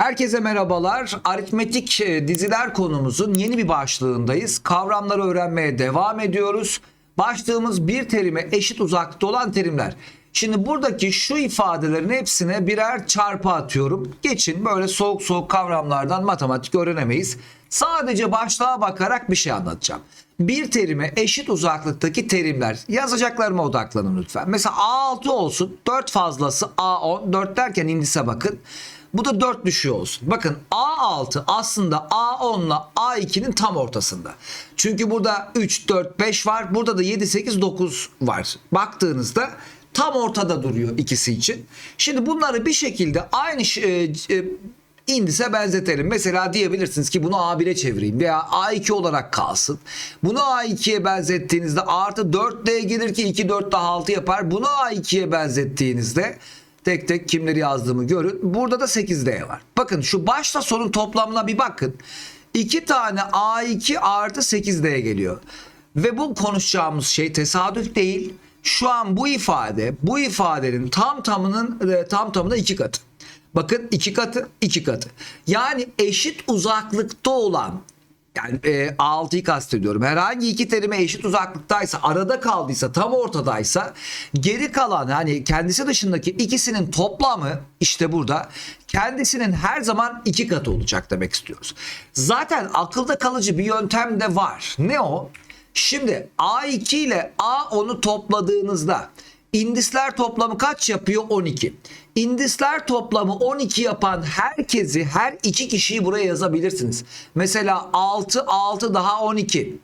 Herkese merhabalar. Aritmetik e, diziler konumuzun yeni bir başlığındayız. Kavramları öğrenmeye devam ediyoruz. Başlığımız bir terime eşit uzaklıkta olan terimler. Şimdi buradaki şu ifadelerin hepsine birer çarpı atıyorum. Geçin böyle soğuk soğuk kavramlardan matematik öğrenemeyiz. Sadece başlığa bakarak bir şey anlatacağım. Bir terime eşit uzaklıktaki terimler yazacaklarıma odaklanın lütfen. Mesela A6 olsun 4 fazlası A10 4 derken indise bakın. Bu da 4 düşüyor olsun. Bakın A6 aslında A10 ile A2'nin tam ortasında. Çünkü burada 3, 4, 5 var. Burada da 7, 8, 9 var. Baktığınızda tam ortada duruyor ikisi için. Şimdi bunları bir şekilde aynı e, e, indise benzetelim. Mesela diyebilirsiniz ki bunu A1'e çevireyim veya A2 olarak kalsın. Bunu A2'ye benzettiğinizde artı 4D gelir ki 2 4 daha 6 yapar. Bunu A2'ye benzettiğinizde tek tek kimleri yazdığımı görün. Burada da 8D var. Bakın şu başta sorun toplamına bir bakın. 2 tane A2 artı 8D geliyor. Ve bu konuşacağımız şey tesadüf değil. Şu an bu ifade bu ifadenin tam tamının e, tam tamına iki katı. Bakın iki katı iki katı. Yani eşit uzaklıkta olan yani e, A6'yı kastediyorum. Herhangi iki terime eşit uzaklıktaysa, arada kaldıysa, tam ortadaysa geri kalan hani kendisi dışındaki ikisinin toplamı işte burada kendisinin her zaman iki katı olacak demek istiyoruz. Zaten akılda kalıcı bir yöntem de var. Ne o? Şimdi A2 ile A10'u topladığınızda indisler toplamı kaç yapıyor? 12. İndisler toplamı 12 yapan herkesi her iki kişiyi buraya yazabilirsiniz. Mesela 6 6 daha 12.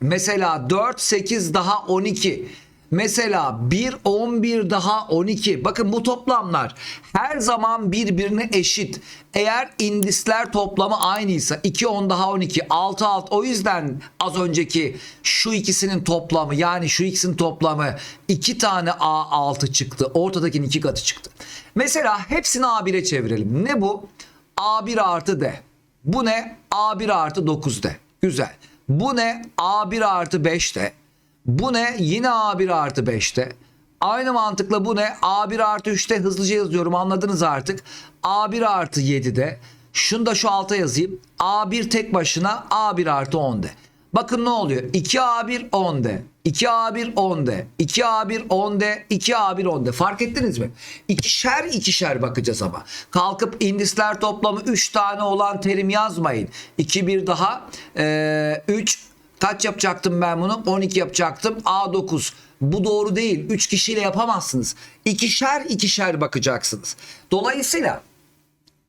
Mesela 4 8 daha 12. Mesela 1 11 daha 12. Bakın bu toplamlar her zaman birbirine eşit. Eğer indisler toplamı aynıysa 2 10 daha 12 6 6 o yüzden az önceki şu ikisinin toplamı yani şu ikisinin toplamı 2 tane A6 çıktı. Ortadakinin 2 katı çıktı. Mesela hepsini A1'e çevirelim. Ne bu? A1 artı D. Bu ne? A1 artı 9D. Güzel. Bu ne? A1 artı 5D. Bu ne? Yine A1 artı 5'te. Aynı mantıkla bu ne? A1 artı 3'te hızlıca yazıyorum anladınız artık. A1 artı 7'de. Şunu da şu alta yazayım. A1 tek başına A1 artı 10'de. Bakın ne oluyor? 2A1 10'de. 2A1 10'de. 2A1 10'de. 2A1 10'de. Fark ettiniz mi? İkişer ikişer bakacağız ama. Kalkıp indisler toplamı 3 tane olan terim yazmayın. 2 bir daha. 3 Kaç yapacaktım ben bunu? 12 yapacaktım. A9. Bu doğru değil. 3 kişiyle yapamazsınız. İkişer ikişer bakacaksınız. Dolayısıyla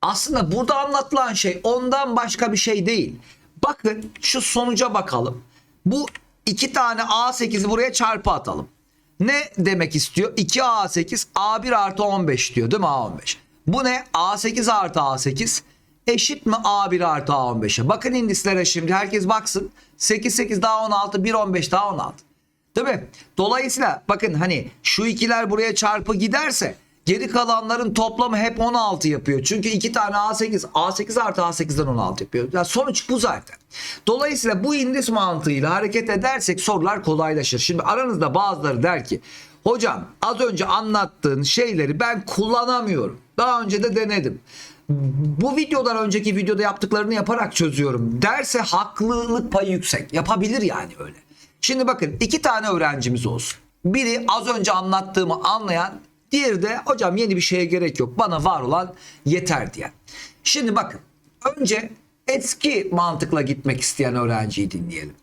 aslında burada anlatılan şey ondan başka bir şey değil. Bakın şu sonuca bakalım. Bu iki tane A8'i buraya çarpı atalım. Ne demek istiyor? 2A8 A1 artı 15 diyor değil mi A15? Bu ne? A8 artı A8 eşit mi A1 artı A15'e? Bakın indislere şimdi herkes baksın. 8 8 daha 16 1 15 daha 16. Değil mi? Dolayısıyla bakın hani şu ikiler buraya çarpı giderse geri kalanların toplamı hep 16 yapıyor. Çünkü iki tane A8 A8 artı A8'den 16 yapıyor. Yani sonuç bu zaten. Dolayısıyla bu indis mantığıyla hareket edersek sorular kolaylaşır. Şimdi aranızda bazıları der ki hocam az önce anlattığın şeyleri ben kullanamıyorum. Daha önce de denedim bu videodan önceki videoda yaptıklarını yaparak çözüyorum derse haklılık payı yüksek. Yapabilir yani öyle. Şimdi bakın iki tane öğrencimiz olsun. Biri az önce anlattığımı anlayan, diğeri de hocam yeni bir şeye gerek yok bana var olan yeter diyen. Şimdi bakın önce eski mantıkla gitmek isteyen öğrenciyi dinleyelim.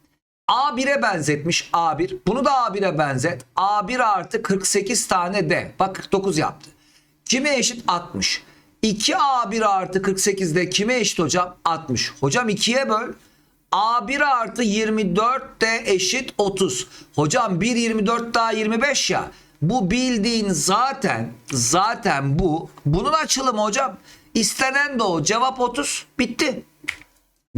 A1'e benzetmiş A1. Bunu da A1'e benzet. A1 artı 48 tane D. Bak 49 yaptı. Kime eşit? 60. 2A1 artı 48'de kime eşit hocam? 60. Hocam 2'ye böl. A1 artı 24 de eşit 30. Hocam 1 24 daha 25 ya. Bu bildiğin zaten zaten bu. Bunun açılımı hocam. İstenen de o. Cevap 30. Bitti.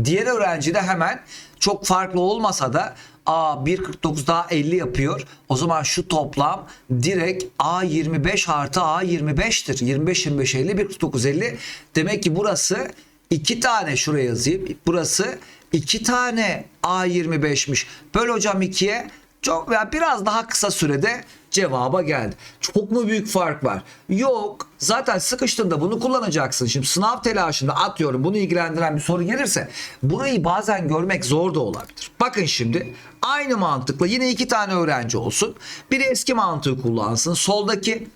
Diğer öğrenci de hemen çok farklı olmasa da A 1.49 daha 50 yapıyor. O zaman şu toplam direkt A 25 artı A 25'tir. 25 25 50 1.49 50. Demek ki burası iki tane şuraya yazayım. Burası iki tane A 25'miş. Böl hocam 2'ye çok veya biraz daha kısa sürede cevaba geldi. Çok mu büyük fark var? Yok. Zaten sıkıştığında bunu kullanacaksın. Şimdi sınav telaşında atıyorum bunu ilgilendiren bir soru gelirse burayı bazen görmek zor da olabilir. Bakın şimdi aynı mantıkla yine iki tane öğrenci olsun. Biri eski mantığı kullansın. Soldaki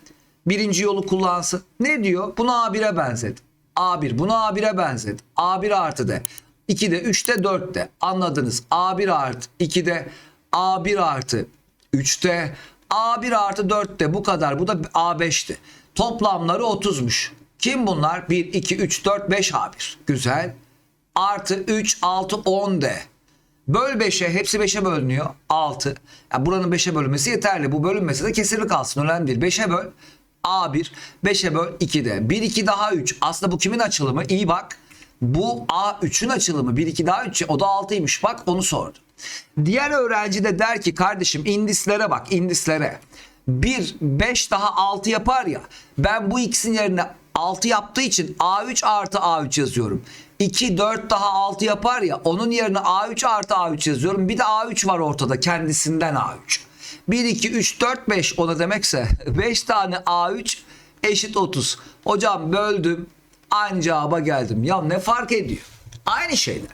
birinci yolu kullansın. Ne diyor? Bunu A1'e benzet. A1 bunu A1'e benzet. A1 artı de. 2'de 3'te 4'te anladınız. A1 artı 2'de A1 artı 3'te A1 artı 4'te bu kadar. Bu da A5'ti. Toplamları 30'muş. Kim bunlar? 1, 2, 3, 4, 5 A1. Güzel. Artı 3, 6, 10 de. Böl 5'e hepsi 5'e bölünüyor. 6. Yani buranın 5'e bölünmesi yeterli. Bu bölünmesi de kesirli kalsın. Önemli değil. 5'e böl. A1. 5'e böl 2'de. 1, 2 daha 3. Aslında bu kimin açılımı? İyi bak. Bu A3'ün açılımı 1 2 daha 3 o da 6'ymış bak onu sordu. Diğer öğrenci de der ki kardeşim indislere bak indislere. 1 5 daha 6 yapar ya. Ben bu ikisinin yerine 6 yaptığı için A3 artı A3 yazıyorum. 2 4 daha 6 yapar ya onun yerine A3 artı A3 yazıyorum. Bir de A3 var ortada kendisinden A3. 1 2 3 4 5 o da demekse 5 tane A3 eşit 30. Hocam böldüm aynı cevaba geldim. Ya ne fark ediyor? Aynı şeyler.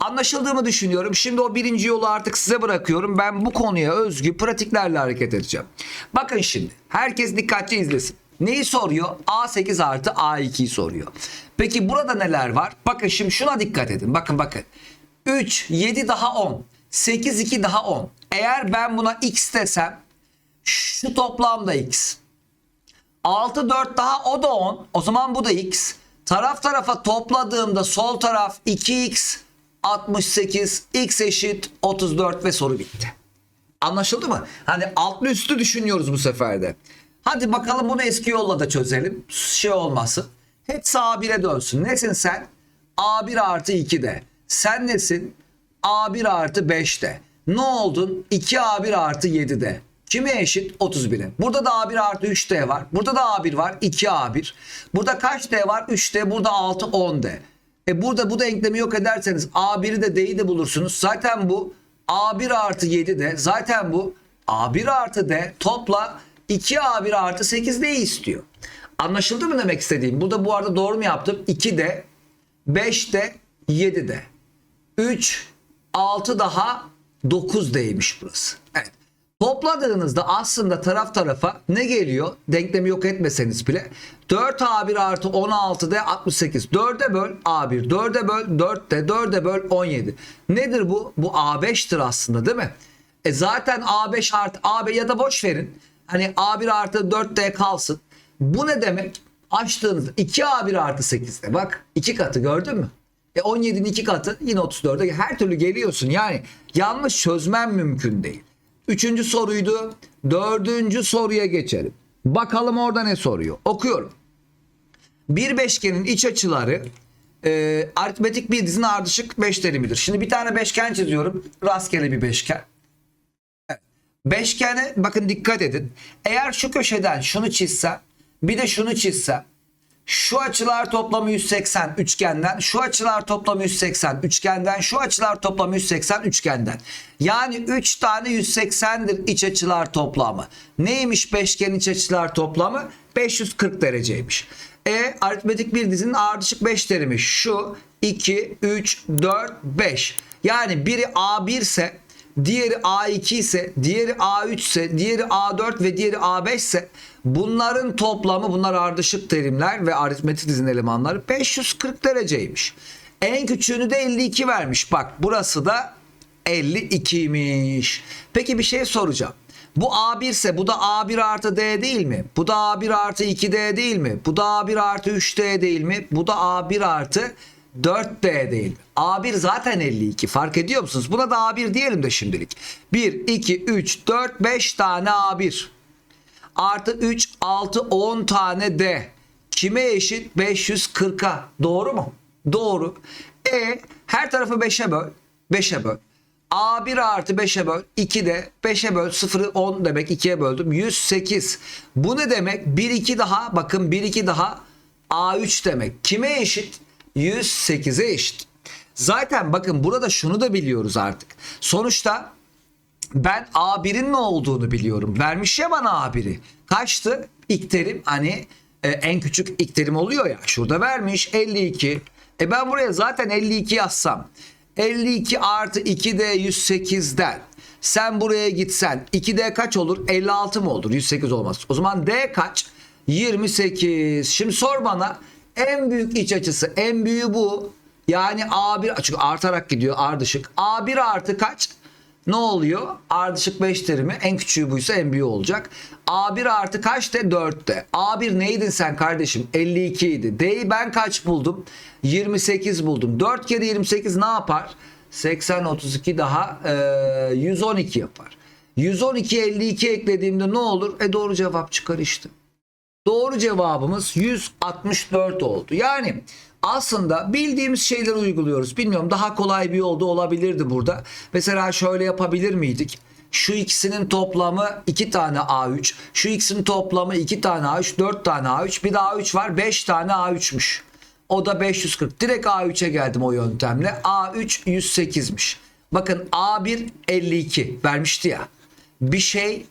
Anlaşıldığımı düşünüyorum. Şimdi o birinci yolu artık size bırakıyorum. Ben bu konuya özgü pratiklerle hareket edeceğim. Bakın şimdi. Herkes dikkatli izlesin. Neyi soruyor? A8 artı A2'yi soruyor. Peki burada neler var? Bakın şimdi şuna dikkat edin. Bakın bakın. 3, 7 daha 10. 8, 2 daha 10. Eğer ben buna x desem şu toplamda x. 6 4 daha o da 10. O zaman bu da x. Taraf tarafa topladığımda sol taraf 2x 68 x eşit 34 ve soru bitti. Anlaşıldı mı? Hani altlı üstü düşünüyoruz bu sefer de. Hadi bakalım bunu eski yolla da çözelim. Şey olmasın. Hepsi A1'e dönsün. Nesin sen? A1 artı 2'de. Sen nesin? A1 artı 5'te. Ne oldun? 2A1 artı 7'de. Kime eşit? 31'e. Burada da A1 artı 3D var. Burada da A1 var. 2A1. Burada kaç D var? 3D. Burada 6 10D. E burada bu denklemi yok ederseniz A1'i de D'yi de bulursunuz. Zaten bu A1 artı 7 de. Zaten bu A1 artı D topla 2A1 artı 8 D'yi istiyor. Anlaşıldı mı demek istediğim? Burada bu arada doğru mu yaptım? 2 de 5 de 7 de. 3 6 daha 9 D'ymiş burası. Evet. Topladığınızda aslında taraf tarafa ne geliyor? Denklemi yok etmeseniz bile 4A1 artı 16 de 68. 4'e böl A1. 4'e böl 4 de 4'e böl 17. Nedir bu? Bu A5'tir aslında değil mi? E zaten A5 artı AB ya da boş verin. Hani A1 artı 4D kalsın. Bu ne demek? Açtığınızda 2A1 artı 8'de bak 2 katı gördün mü? E 17'nin 2 katı yine 34'e her türlü geliyorsun. Yani yanlış çözmen mümkün değil. Üçüncü soruydu. Dördüncü soruya geçelim. Bakalım orada ne soruyor. Okuyorum. Bir beşgenin iç açıları e, aritmetik bir dizinin ardışık beş terimidir. Şimdi bir tane beşgen çiziyorum. Rastgele bir beşgen. Evet. Beşgene bakın dikkat edin. Eğer şu köşeden şunu çizsem bir de şunu çizsem şu açılar toplamı 180 üçgenden, şu açılar toplamı 180 üçgenden, şu açılar toplamı 180 üçgenden. Yani 3 tane 180'dir iç açılar toplamı. Neymiş beşgen iç açılar toplamı? 540 dereceymiş. E aritmetik bir dizinin ardışık 5 terimi şu 2, 3, 4, 5. Yani biri A1 ise diğeri A2 ise, diğeri A3 ise, diğeri A4 ve diğeri A5 ise bunların toplamı bunlar ardışık terimler ve aritmetik dizinin elemanları 540 dereceymiş. En küçüğünü de 52 vermiş. Bak burası da 52'ymiş. Peki bir şey soracağım. Bu A1 ise bu da A1 artı D değil mi? Bu da A1 artı 2D değil mi? Bu da A1 artı 3D değil mi? Bu da A1 artı 4D değil mi? A1 zaten 52. Fark ediyor musunuz? Buna da A1 diyelim de şimdilik. 1, 2, 3, 4, 5 tane A1. Artı 3, 6, 10 tane D. Kime eşit? 540'a. Doğru mu? Doğru. E her tarafı 5'e böl. 5'e böl. A1 artı 5'e böl. 2 de 5'e böl. 0'ı 10 demek 2'ye böldüm. 108. Bu ne demek? 1 2 daha. Bakın 1 2 daha. A3 demek. Kime eşit? 108'e eşit. Zaten bakın burada şunu da biliyoruz artık. Sonuçta ben A1'in ne olduğunu biliyorum. Vermiş ya bana A1'i. Kaçtı? İlk terim hani e, en küçük ilk terim oluyor ya. Şurada vermiş 52. E ben buraya zaten 52 yazsam 52 artı 2D 108'den sen buraya gitsen 2D kaç olur? 56 mı olur? 108 olmaz. O zaman D kaç? 28. Şimdi sor bana en büyük iç açısı en büyüğü bu. Yani A1 çünkü artarak gidiyor ardışık. A1 artı kaç? Ne oluyor? Ardışık 5 terimi en küçüğü buysa en büyüğü olacak. A1 artı kaç de 4'te. A1 neydin sen kardeşim? 52 idi. D'yi ben kaç buldum? 28 buldum. 4 kere 28 ne yapar? 80 32 daha e, 112 yapar. 112 52 eklediğimde ne olur? E doğru cevap çıkar işte. Doğru cevabımız 164 oldu. Yani aslında bildiğimiz şeyleri uyguluyoruz. Bilmiyorum daha kolay bir yolda olabilirdi burada. Mesela şöyle yapabilir miydik? Şu ikisinin toplamı 2 tane A3. Şu ikisinin toplamı 2 tane A3, 4 tane A3. Bir de A3 var 5 tane A3'müş. O da 540. Direkt A3'e geldim o yöntemle. A3 108'miş. Bakın A1 52 vermişti ya. Bir şey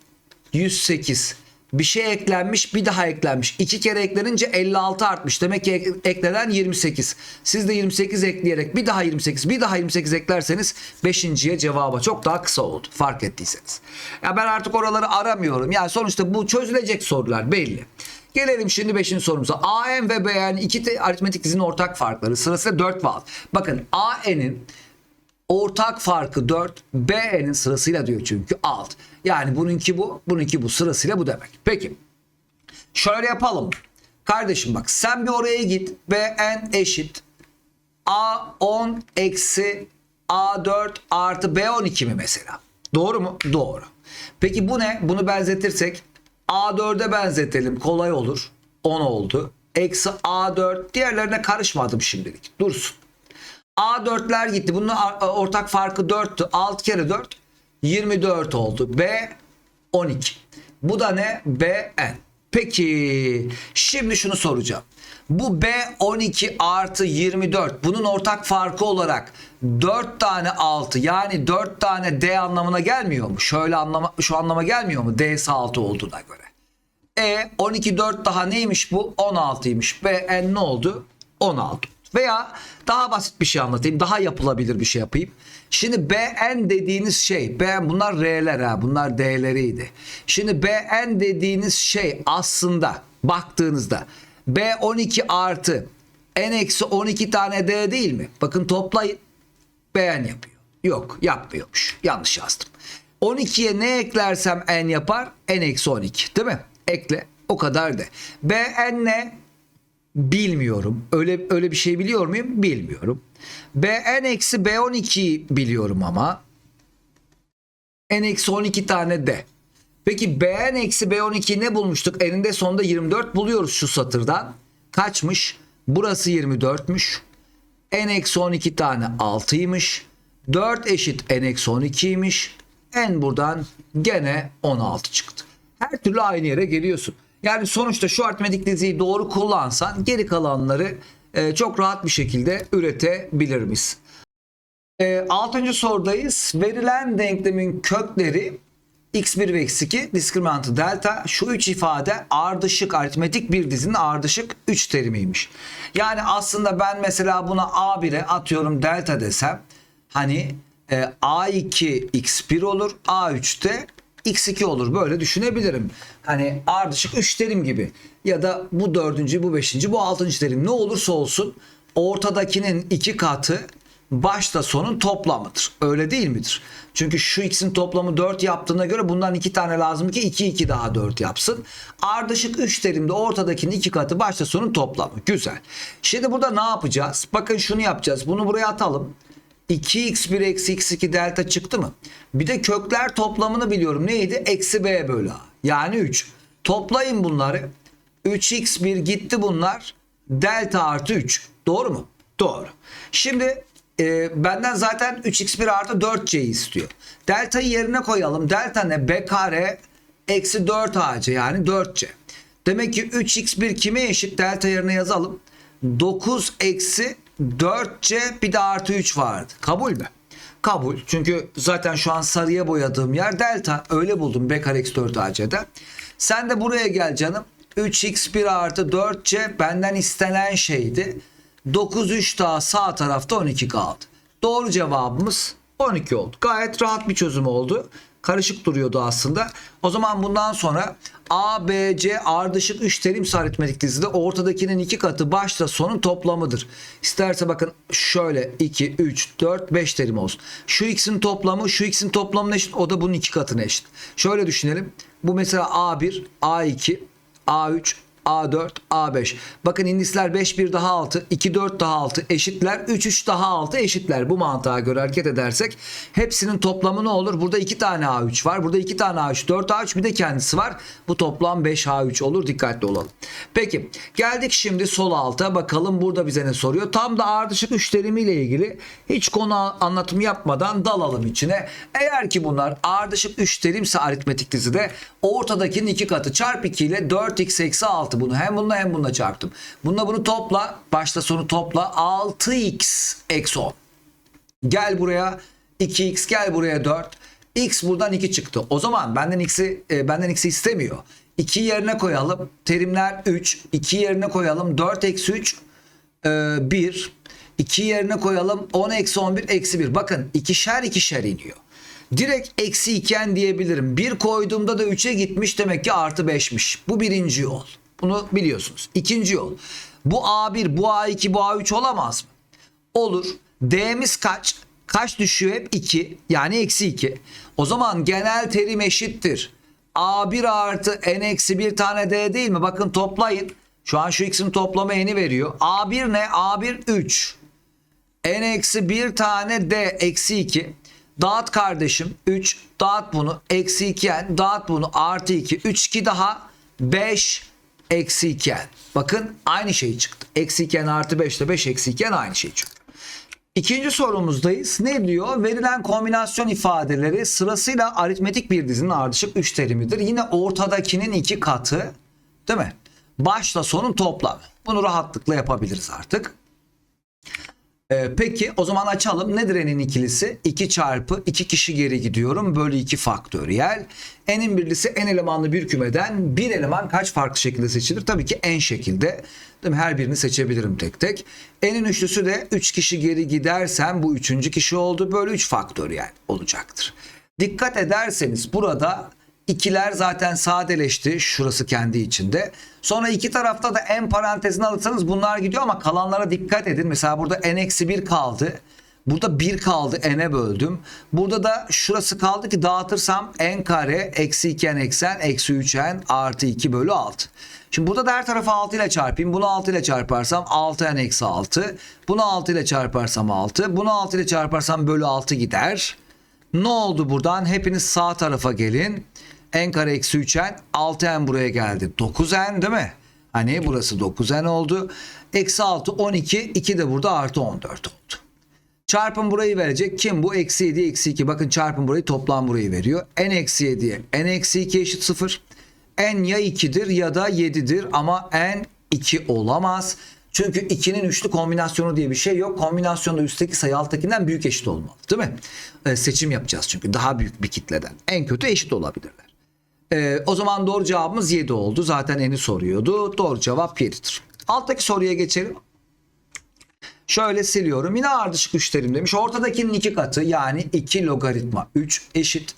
108. Bir şey eklenmiş bir daha eklenmiş. İki kere eklenince 56 artmış. Demek ki ek- eklenen 28. Siz de 28 ekleyerek bir daha 28 bir daha 28 eklerseniz 5.ye cevaba çok daha kısa oldu. Fark ettiyseniz. Ya ben artık oraları aramıyorum. Yani sonuçta bu çözülecek sorular belli. Gelelim şimdi 5. sorumuza. AN ve BN iki aritmetik dizinin ortak farkları. Sırasıyla 4 ve 6. Bakın AN'in ortak farkı 4, BE'nin sırasıyla diyor çünkü alt. Yani bununki bu, bununki bu sırasıyla bu demek. Peki. Şöyle yapalım. Kardeşim bak sen bir oraya git. BN eşit A10 eksi A4 artı B12 mi mesela? Doğru mu? Doğru. Peki bu ne? Bunu benzetirsek A4'e benzetelim. Kolay olur. 10 oldu. Eksi A4. Diğerlerine karışmadım şimdilik. Dursun. A4'ler gitti. Bunun ortak farkı 4'tü. 6 kere 4 24 oldu. B 12. Bu da ne? BN. Peki şimdi şunu soracağım. Bu B 12 artı 24 bunun ortak farkı olarak 4 tane 6 yani 4 tane D anlamına gelmiyor mu? Şöyle anlama, şu anlama gelmiyor mu? D'si 6 olduğuna göre. E 12 4 daha neymiş bu? 16'ymış. B N ne oldu? 16. Veya daha basit bir şey anlatayım. Daha yapılabilir bir şey yapayım. Şimdi BN dediğiniz şey, BN bunlar R'ler ha, bunlar D'leriydi. Şimdi BN dediğiniz şey aslında baktığınızda B12 artı N eksi 12 tane D değil mi? Bakın toplayın. BN yapıyor. Yok yapmıyormuş. Yanlış yazdım. 12'ye ne eklersem n yapar? n eksi 12 değil mi? Ekle. O kadar de. bn ne? Bilmiyorum. Öyle öyle bir şey biliyor muyum? Bilmiyorum. bn eksi b12 biliyorum ama. n eksi 12 tane de. Peki bn eksi b12 ne bulmuştuk? Eninde sonunda 24 buluyoruz şu satırdan. Kaçmış? Burası 24'müş. n eksi 12 tane 6'ymış. 4 eşit n eksi 12'ymiş. n buradan gene 16 çıktı. Her türlü aynı yere geliyorsun. Yani sonuçta şu aritmetik diziyi doğru kullansan geri kalanları e, çok rahat bir şekilde üretebilir misin? E, altıncı sorudayız. Verilen denklemin kökleri x1 ve x2 diskriminantı delta şu üç ifade ardışık aritmetik bir dizinin ardışık 3 terimiymiş. Yani aslında ben mesela buna a1'e atıyorum delta desem hani e, a2 x1 olur a3'te x2 olur böyle düşünebilirim. Hani ardışık 3 terim gibi ya da bu dördüncü bu beşinci bu altıncı terim ne olursa olsun ortadakinin iki katı başta sonun toplamıdır. Öyle değil midir? Çünkü şu x'in toplamı 4 yaptığına göre bundan 2 tane lazım ki 2 2 daha 4 yapsın. Ardışık 3 terimde ortadakinin 2 katı başta sonun toplamı. Güzel. Şimdi burada ne yapacağız? Bakın şunu yapacağız. Bunu buraya atalım. 2x1 eksi x2 delta çıktı mı? Bir de kökler toplamını biliyorum. Neydi? Eksi b bölü a. Yani 3. Toplayın bunları. 3x1 gitti bunlar. Delta artı 3. Doğru mu? Doğru. Şimdi e, benden zaten 3x1 artı 4c istiyor. Delta'yı yerine koyalım. Delta ne? b kare eksi 4ac yani 4c. Demek ki 3x1 kime eşit? Delta yerine yazalım. 9 eksi 4c bir de artı 3 vardı. Kabul mü? Kabul. Çünkü zaten şu an sarıya boyadığım yer delta. Öyle buldum b kare eksi 4 AC'de. Sen de buraya gel canım. 3x1 artı 4c benden istenen şeydi. 9 3 daha sağ tarafta 12 kaldı. Doğru cevabımız 12 oldu. Gayet rahat bir çözüm oldu. Karışık duruyordu aslında. O zaman bundan sonra A, B, C ardışık 3 terimsi aritmetik dizide ortadakinin iki katı başla sonun toplamıdır. İsterse bakın şöyle 2, 3, 4, 5 terim olsun. Şu x'in toplamı şu x'in toplamına eşit. O da bunun iki katına eşit. Şöyle düşünelim. Bu mesela A1, A2, A3, A4, A5. Bakın indisler 5 1 daha 6, 2 4 daha 6 eşitler. 3 3 daha 6 eşitler. Bu mantığa göre hareket edersek hepsinin toplamı ne olur? Burada 2 tane A3 var. Burada 2 tane A3, 4 A3 bir de kendisi var. Bu toplam 5 A3 olur. Dikkatli olalım. Peki geldik şimdi sol alta. Bakalım burada bize ne soruyor? Tam da ardışık üç terimiyle ilgili hiç konu anlatımı yapmadan dalalım içine. Eğer ki bunlar ardışık üç terimse aritmetik dizide ortadakinin iki katı çarp 2 ile 4x eksi 6 bunu hem bununla hem bununla çarptım. Bununla bunu topla. Başta sonu topla. 6x eksi 10. Gel buraya 2x gel buraya 4. X buradan 2 çıktı. O zaman benden x'i e, benden x'i istemiyor. 2 yerine koyalım. Terimler 3. 2 yerine koyalım. 4 eksi 3 e, 1. 2 yerine koyalım. 10 eksi 11 eksi 1. Bakın ikişer ikişer iniyor. Direkt eksi iken diyebilirim. 1 koyduğumda da 3'e gitmiş demek ki artı 5'miş. Bu birinci yol. Bunu biliyorsunuz. İkinci yol. Bu A1, bu A2, bu A3 olamaz mı? Olur. D'miz kaç? Kaç düşüyor hep? 2. Yani eksi 2. O zaman genel terim eşittir. A1 artı n eksi bir tane D değil mi? Bakın toplayın. Şu an şu x'in toplamı n'i veriyor. A1 ne? A1 3. n eksi bir tane D eksi 2. Dağıt kardeşim. 3. Dağıt bunu. Eksi 2 n. Dağıt bunu. Artı 2. 3 2 daha. 5 eksi 2 n. Bakın aynı şey çıktı. Eksi 2 n artı 5 ile 5 eksi 2 n aynı şey çıktı. İkinci sorumuzdayız. Ne diyor? Verilen kombinasyon ifadeleri sırasıyla aritmetik bir dizinin ardışık 3 terimidir. Yine ortadakinin iki katı değil mi? Başla sonun toplamı. Bunu rahatlıkla yapabiliriz artık. Ee, peki o zaman açalım. Nedir n'in ikilisi? 2 çarpı 2 kişi geri gidiyorum. Bölü 2 faktöriyel. N'in birlisi n elemanlı bir kümeden bir eleman kaç farklı şekilde seçilir? Tabii ki n şekilde. Değil mi? Her birini seçebilirim tek tek. N'in üçlüsü de 3 kişi geri gidersem bu üçüncü kişi oldu. Bölü 3 faktöriyel olacaktır. Dikkat ederseniz burada ikiler zaten sadeleşti. Şurası kendi içinde. Sonra iki tarafta da n parantezini alırsanız bunlar gidiyor ama kalanlara dikkat edin. Mesela burada n-1 kaldı. Burada 1 kaldı n'e böldüm. Burada da şurası kaldı ki dağıtırsam n kare eksi 2n eksi n eksi 3n artı 2 bölü 6. Şimdi burada da her tarafı 6 ile çarpayım. Bunu 6 ile çarparsam 6n eksi 6. Bunu 6 ile çarparsam 6. Bunu 6 ile çarparsam bölü 6 gider. Ne oldu buradan? Hepiniz sağ tarafa gelin. n kare eksi 3n 6n buraya geldi. 9n değil mi? Hani burası 9n oldu. Eksi 6 12 2 de burada artı 14 oldu. Çarpım burayı verecek. Kim bu? Eksi 7 eksi 2. Bakın çarpım burayı toplam burayı veriyor. n eksi 7'ye n eksi 2 eşit 0. n ya 2'dir ya da 7'dir ama n 2 olamaz. Çünkü 2'nin üçlü kombinasyonu diye bir şey yok. Kombinasyonda üstteki sayı alttakinden büyük eşit olmalı. Değil mi? Ee, seçim yapacağız çünkü daha büyük bir kitleden. En kötü eşit olabilirler. Ee, o zaman doğru cevabımız 7 oldu. Zaten eni soruyordu. Doğru cevap 7'dir. Alttaki soruya geçelim. Şöyle siliyorum. Yine ardışık üçlerim demiş. Ortadakinin iki katı yani 2 logaritma 3 eşit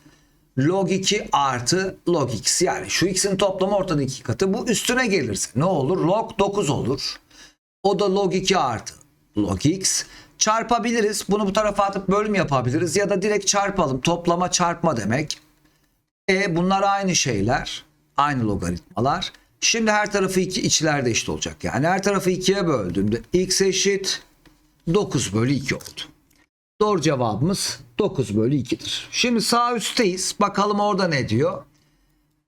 log 2 artı log x. Yani şu x'in toplamı ortadaki iki katı. Bu üstüne gelirse ne olur? Log 9 olur. O da log 2 artı log x. Çarpabiliriz. Bunu bu tarafa atıp bölüm yapabiliriz. Ya da direkt çarpalım. Toplama çarpma demek. E bunlar aynı şeyler. Aynı logaritmalar. Şimdi her tarafı 2 içlerde eşit olacak. Yani her tarafı 2'ye böldüğümde x eşit 9 bölü 2 oldu. Doğru cevabımız 9 bölü 2'dir. Şimdi sağ üstteyiz. Bakalım orada ne diyor?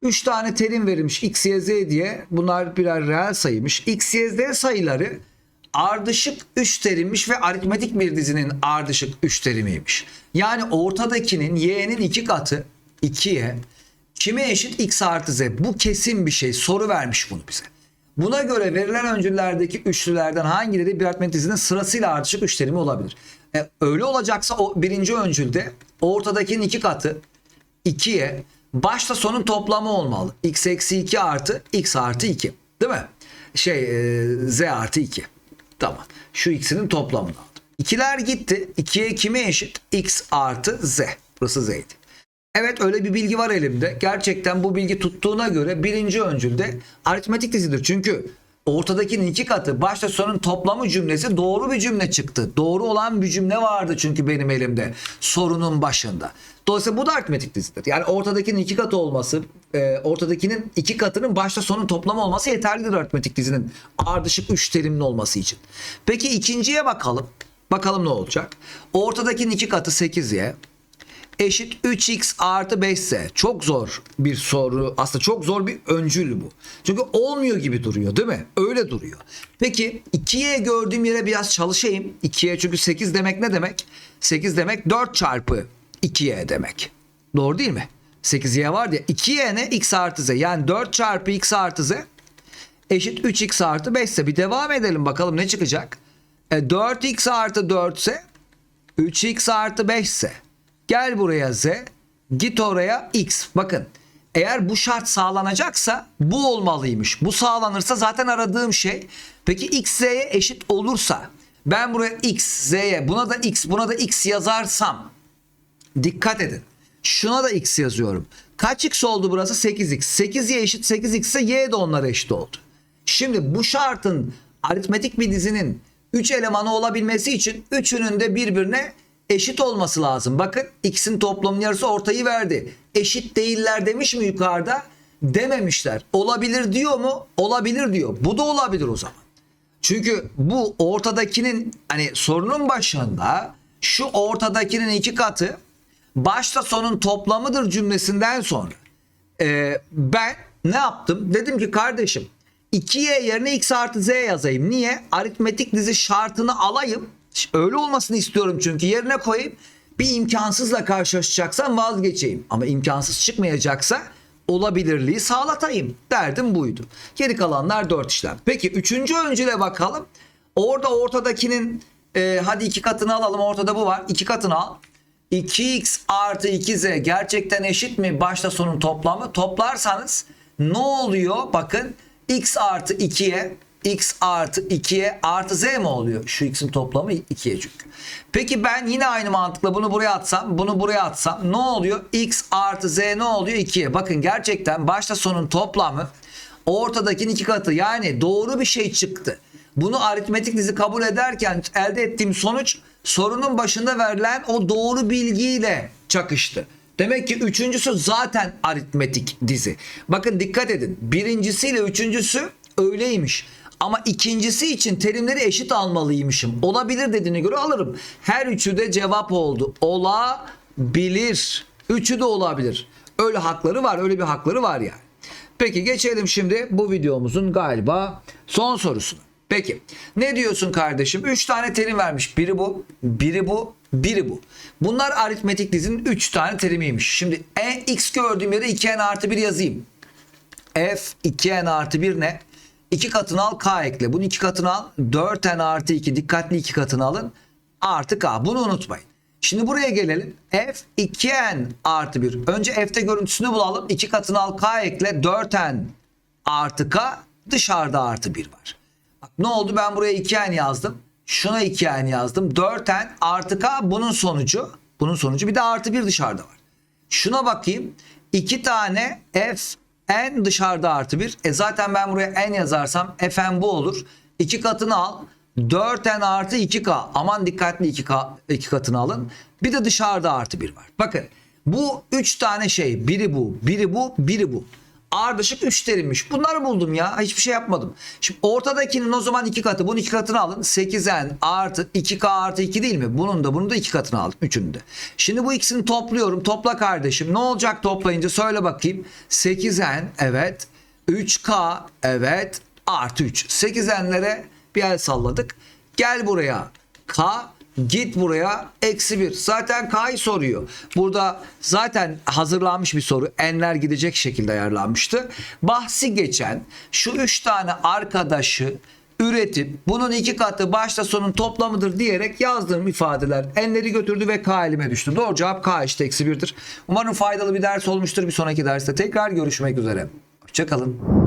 3 tane terim verilmiş x, y, z diye. Bunlar birer reel sayıymış. x, y, z sayıları ardışık 3 terimmiş ve aritmetik bir dizinin ardışık 3 terimiymiş. Yani ortadakinin y'nin 2 katı 2'ye kime eşit x artı z? Bu kesin bir şey. Soru vermiş bunu bize. Buna göre verilen öncüllerdeki üçlülerden hangileri bir aritmetik dizinin sırasıyla ardışık üç terimi olabilir? E, öyle olacaksa o birinci öncülde ortadakinin iki katı 2'ye başta sonun toplamı olmalı. x eksi 2 artı x artı 2. Değil mi? Şey e, z artı 2. Tamam. Şu x'inin toplamını aldım. İkiler gitti. 2'ye kime eşit? x artı z. Burası z'ydi. Evet öyle bir bilgi var elimde. Gerçekten bu bilgi tuttuğuna göre birinci öncülde aritmetik dizidir. Çünkü ortadakinin iki katı başta sonun toplamı cümlesi doğru bir cümle çıktı. Doğru olan bir cümle vardı çünkü benim elimde sorunun başında. Dolayısıyla bu da aritmetik dizidir. Yani ortadakinin iki katı olması, e, ortadakinin iki katının başta sonun toplamı olması yeterlidir aritmetik dizinin ardışık üç terimli olması için. Peki ikinciye bakalım. Bakalım ne olacak? Ortadakinin iki katı 8y eşit 3x artı 5s. Çok zor bir soru. Aslında çok zor bir öncül bu. Çünkü olmuyor gibi duruyor değil mi? Öyle duruyor. Peki 2y gördüğüm yere biraz çalışayım. 2y çünkü 8 demek ne demek? 8 demek 4 çarpı 2y demek. Doğru değil mi? 8y var ya 2y ne? x artı z. Yani 4 çarpı x artı z eşit 3x artı 5s. Bir devam edelim bakalım ne çıkacak? E, 4x artı 4 ise 3x artı 5 ise gel buraya z git oraya x. Bakın eğer bu şart sağlanacaksa bu olmalıymış. Bu sağlanırsa zaten aradığım şey. Peki x z'ye eşit olursa ben buraya x z'ye buna da x buna da x yazarsam dikkat edin. Şuna da x yazıyorum. Kaç x oldu burası? 8x. 8y eşit 8x ise y de onlara eşit oldu. Şimdi bu şartın aritmetik bir dizinin 3 elemanı olabilmesi için üçünün de birbirine eşit olması lazım. Bakın x'in toplamının yarısı ortayı verdi. Eşit değiller demiş mi yukarıda? Dememişler. Olabilir diyor mu? Olabilir diyor. Bu da olabilir o zaman. Çünkü bu ortadakinin hani sorunun başında şu ortadakinin iki katı başta sonun toplamıdır cümlesinden sonra e, ben ne yaptım? Dedim ki kardeşim 2y yerine x artı z yazayım. Niye? Aritmetik dizi şartını alayım. Öyle olmasını istiyorum çünkü yerine koyayım. Bir imkansızla karşılaşacaksam vazgeçeyim. Ama imkansız çıkmayacaksa olabilirliği sağlatayım. Derdim buydu. Geri kalanlar dört işlem. Peki üçüncü öncüle bakalım. Orada ortadakinin e, hadi iki katını alalım. Ortada bu var. İki katını al. 2x artı 2z gerçekten eşit mi başta sonun toplamı? Toplarsanız ne oluyor? Bakın x artı 2'ye x artı 2'ye artı z mi oluyor? Şu x'in toplamı 2'ye çünkü. Peki ben yine aynı mantıkla bunu buraya atsam, bunu buraya atsam ne oluyor? x artı z ne oluyor? 2'ye. Bakın gerçekten başta sonun toplamı ortadakinin iki katı. Yani doğru bir şey çıktı. Bunu aritmetik dizi kabul ederken elde ettiğim sonuç sorunun başında verilen o doğru bilgiyle çakıştı. Demek ki üçüncüsü zaten aritmetik dizi. Bakın dikkat edin. Birincisiyle üçüncüsü öyleymiş. Ama ikincisi için terimleri eşit almalıymışım. Olabilir dediğine göre alırım. Her üçü de cevap oldu. Olabilir. Üçü de olabilir. Öyle hakları var. Öyle bir hakları var yani. Peki geçelim şimdi bu videomuzun galiba son sorusuna. Peki ne diyorsun kardeşim? 3 tane terim vermiş. Biri bu, biri bu, biri bu. Bunlar aritmetik dizinin 3 tane terimiymiş. Şimdi e, x gördüğüm yere 2n artı 1 yazayım. f 2n artı 1 ne? 2 katını al k ekle. Bunu 2 katını al. 4n artı 2 dikkatli 2 katını alın. Artı k. Bunu unutmayın. Şimdi buraya gelelim. F 2n artı 1. Önce f'te görüntüsünü bulalım. 2 katını al k ekle. 4n artı k dışarıda artı 1 var. Bak ne oldu ben buraya 2n yazdım. Şuna 2n yazdım. 4n artı k bunun sonucu. Bunun sonucu bir de artı 1 dışarıda var. Şuna bakayım. 2 tane f n dışarıda artı 1. E zaten ben buraya n yazarsam fn bu olur. 2 katını al. 4n artı 2k. Aman dikkatli 2k, 2 katını alın. Bir de dışarıda artı 1 var. Bakın bu 3 tane şey. Biri bu, biri bu, biri bu. Ardışık 3 terimmiş. Bunları buldum ya. Hiçbir şey yapmadım. Şimdi ortadakinin o zaman 2 katı. Bunun 2 katını alın. 8n artı 2k artı 2 değil mi? Bunun da bunun da 2 katını aldım. Üçünü de. Şimdi bu ikisini topluyorum. Topla kardeşim. Ne olacak toplayınca? Söyle bakayım. 8n evet. 3k evet. Artı 3. 8n'lere bir el salladık. Gel buraya. K git buraya eksi 1. Zaten K'yı soruyor. Burada zaten hazırlanmış bir soru. N'ler gidecek şekilde ayarlanmıştı. Bahsi geçen şu 3 tane arkadaşı üretim bunun iki katı başta sonun toplamıdır diyerek yazdığım ifadeler enleri götürdü ve K elime düştü. Doğru cevap K eşit eksi 1'dir. Umarım faydalı bir ders olmuştur. Bir sonraki derste tekrar görüşmek üzere. Hoşçakalın.